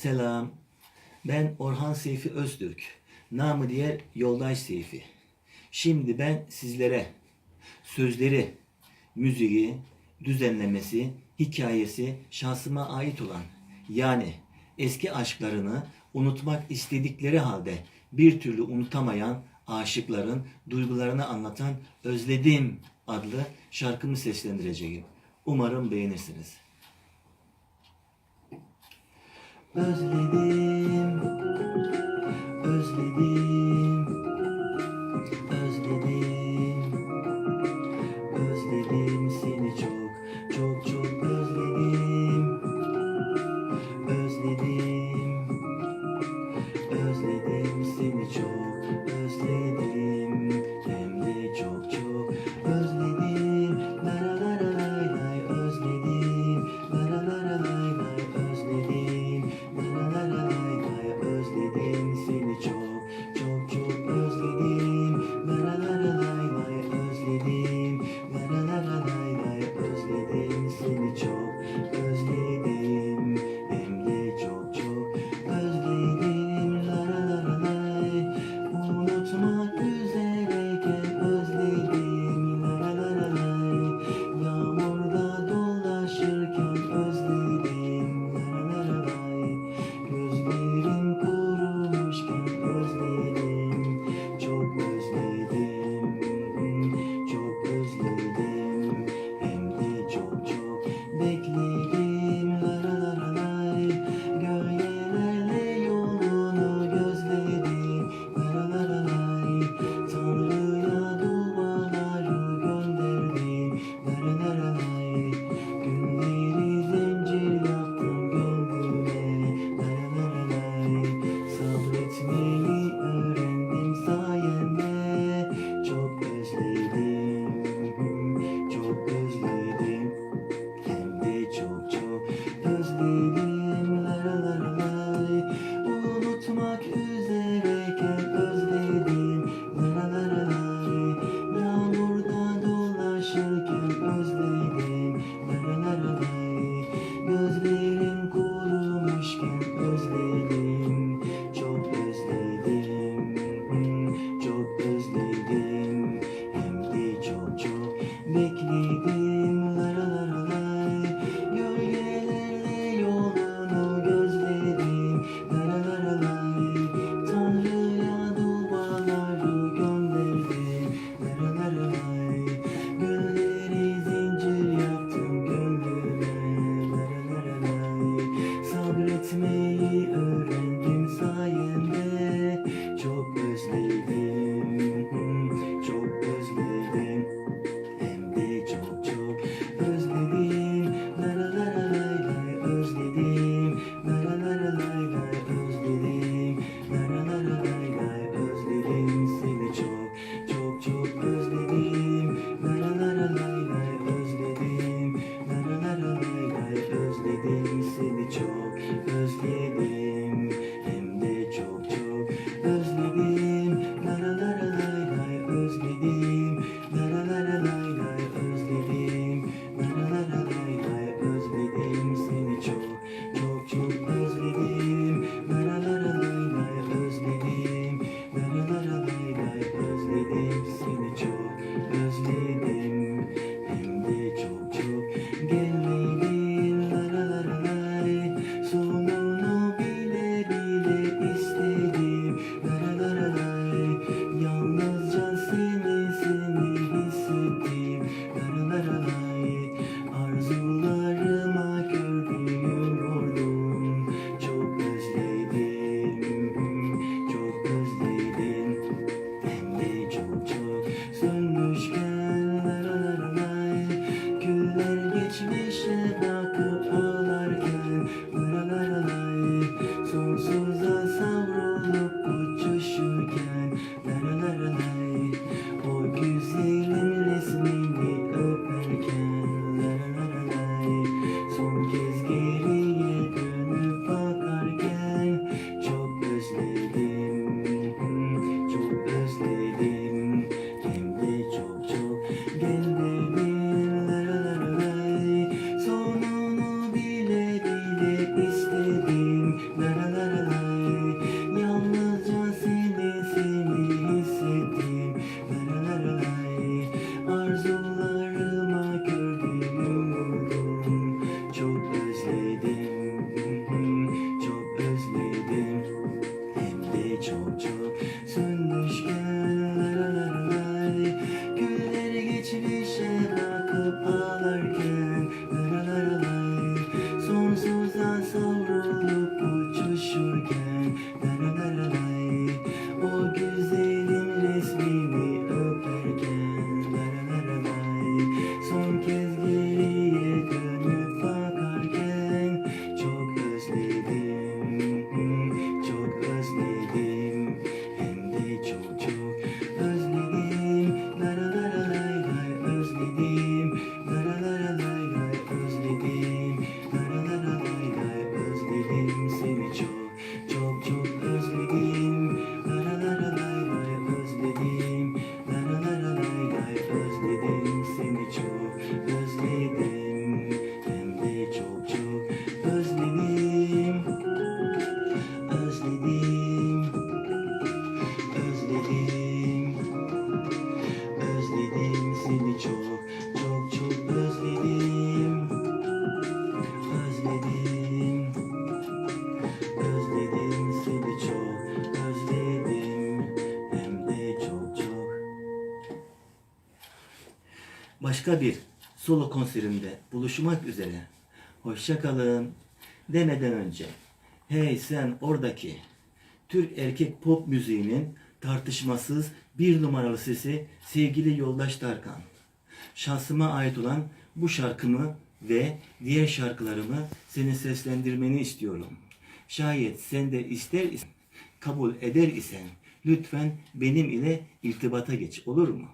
Selam. Ben Orhan Seyfi Öztürk. Namı diğer Yoldaş Seyfi. Şimdi ben sizlere sözleri, müziği, düzenlemesi, hikayesi şahsıma ait olan yani eski aşklarını unutmak istedikleri halde bir türlü unutamayan aşıkların duygularını anlatan Özledim adlı şarkımı seslendireceğim. Umarım beğenirsiniz. Özledim başka bir solo konserimde buluşmak üzere. Hoşça kalın. Demeden önce. Hey sen oradaki Türk erkek pop müziğinin tartışmasız bir numaralı sesi sevgili yoldaş Tarkan. Şahsıma ait olan bu şarkımı ve diğer şarkılarımı senin seslendirmeni istiyorum. Şayet sen de ister is- kabul eder isen lütfen benim ile irtibata geç olur mu?